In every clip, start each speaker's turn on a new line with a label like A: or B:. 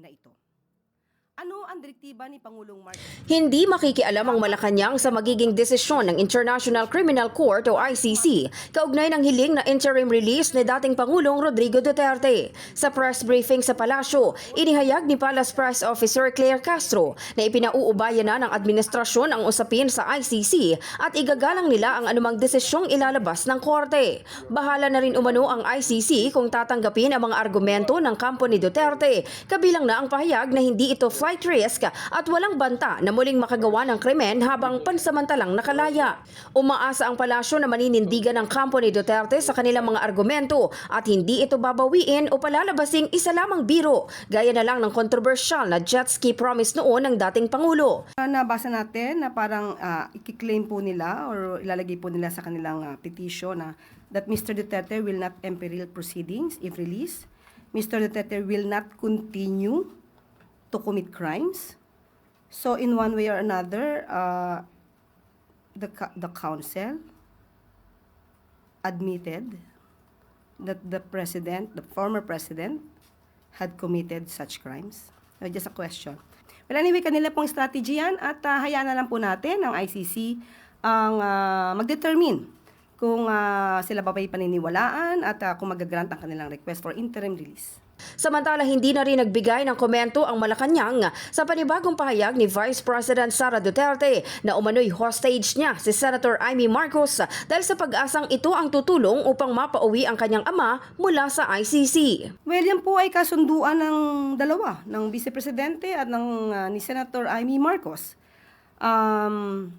A: na ito. Ano ang direktiba ni Pangulong Marcos?
B: Hindi makikialam ang Malacanang sa magiging desisyon ng International Criminal Court o ICC kaugnay ng hiling na interim release ni dating Pangulong Rodrigo Duterte. Sa press briefing sa palasyo, inihayag ni Palace Press Officer Claire Castro na ipinauubayan na ng administrasyon ang usapin sa ICC at igagalang nila ang anumang desisyong ilalabas ng korte. Bahala na rin umano ang ICC kung tatanggapin ang mga argumento ng kampo ni Duterte, kabilang na ang pahayag na hindi ito flight risk at walang banta na muling makagawa ng krimen habang pansamantalang nakalaya. Umaasa ang palasyo na maninindigan ng kampo ni Duterte sa kanilang mga argumento at hindi ito babawiin o palalabasing isa lamang biro, gaya na lang ng kontrobersyal na jet ski promise noon ng dating Pangulo.
A: Uh, nabasa natin na parang uh, ikiklaim po nila or ilalagay po nila sa kanilang ah, petition na that Mr. Duterte will not imperil proceedings if released. Mr. Duterte will not continue to commit crimes. So in one way or another, uh, the, the council admitted that the president, the former president, had committed such crimes? So, just a question. Well, anyway, kanila pong strategy yan at ah, hayaan na lang po natin ng ICC ang ah, mag-determine kung ah, sila ba ba'y paniniwalaan at ah, kung magagrant ang kanilang request for interim release.
B: Samantala hindi na rin nagbigay ng komento ang Malacanang sa panibagong pahayag ni Vice President Sara Duterte na umano'y hostage niya si Senator Amy Marcos dahil sa pag-asang ito ang tutulong upang mapauwi ang kanyang ama mula sa ICC.
A: Well, yan po ay kasunduan ng dalawa, ng Vice Presidente at ng ah, ni Senator Amy Marcos. Um,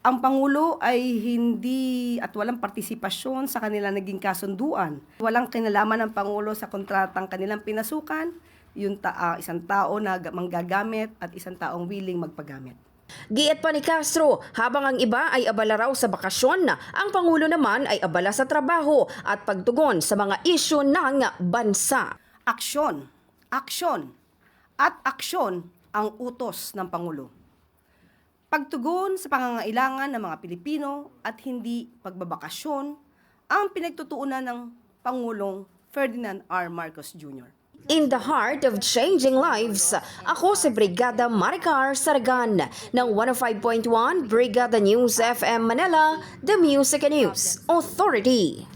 A: ang Pangulo ay hindi at walang partisipasyon sa kanilang naging kasunduan. Walang kinalaman ng Pangulo sa kontratang kanilang pinasukan, yung ta- ah, isang tao na ga- manggagamit at isang taong willing magpagamit.
B: Giit pa ni Castro, habang ang iba ay abala raw sa bakasyon, ang Pangulo naman ay abala sa trabaho at pagtugon sa mga isyu ng bansa.
A: Aksyon, aksyon, at aksyon ang utos ng Pangulo. Pagtugon sa pangangailangan ng mga Pilipino at hindi pagbabakasyon ang pinagtutuunan ng Pangulong Ferdinand R. Marcos Jr.
B: In the heart of changing lives, ako si Brigada Maricar Saragan ng 105.1 Brigada News FM Manila, The Music and News Authority.